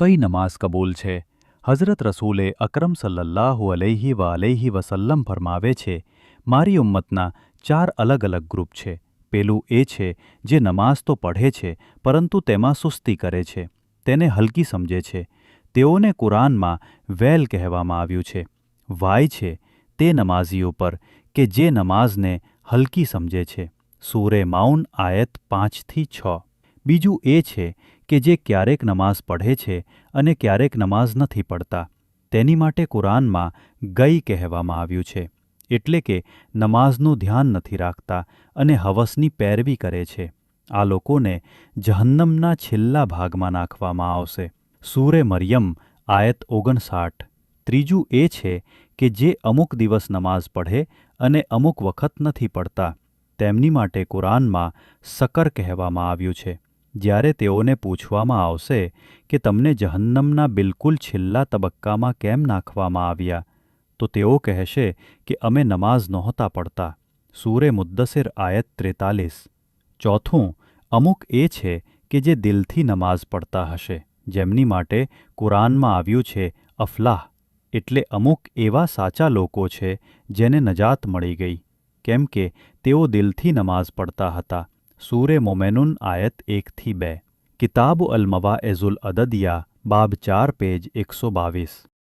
કઈ નમાઝ કબૂલ છે. હઝરત રસૂલે અકરમ સલ્લલ્લાહુ અલૈહિ વ અલૈહિ વસલ્લમ ફરમાવે છે, મારી ઉમ્મતના ચાર અલગ અલગ ગ્રુપ છે. પેલું એ છે જે નમાઝ તો પઢે છે, પરંતુ તેમાં સુસ્તી કરે છે. તેને હલકી સમજે છે. તેઓને કુરાનમાં વેલ કહેવામાં આવ્યું છે. વાય છે તે નમાઝીઓ પર કે જે નમાઝને હલકી સમજે છે. સૂરે માઉન આયત પાંચથી છ. બીજું એ છે કે જે ક્યારેક નમાઝ પઢે છે અને ક્યારેક નમાઝ નથી પડતા, તેની માટે કુરાનમાં ગઈ કહેવામાં આવ્યું છે, એટલે કે નમાઝનું ધ્યાન નથી રાખતા અને હવસની પેરવી કરે છે. આ લોકોને જહન્નમના છેલ્લા ભાગમાં નાખવામાં આવશે. સૂરે મરિયમ, આયત ઓગણસાઠ. ત્રીજું એ છે કે જે અમુક દિવસ નમાઝ પઢે અને અમુક વખત નથી પડતા, તેમની માટે કુરાનમાં સકર કહેવામાં આવ્યું છે. જ્યારે તેઓને પૂછવામાં આવશે કે તમને જહન્નમના બિલકુલ છેલ્લા તબક્કામાં કેમ નાખવામાં આવ્યા? તો તેઓ કહેશે કે અમે નમાઝ નહોતા પડતા. સૂરે મુદ્દસિર આયત ત્રેતાલીસ. ચોથું, અમુક એ છે કે જે દિલથી નમાઝ પડતા હશે, જેમની માટે કુરાનમાં આવ્યું છે, અફલાહ, એટલે અમુક એવા સાચા લોકો છે જેને નજાત મળી ગઈ, કેમ કે તેઓ દિલથી નમાઝ પડતા હતા. સૂરે મોમેનુન આયત એકથી બે. કિતાબ અલ મવાએઝુલ અદદિયા બાબ ચાર પેજ એકસો બાવીસ.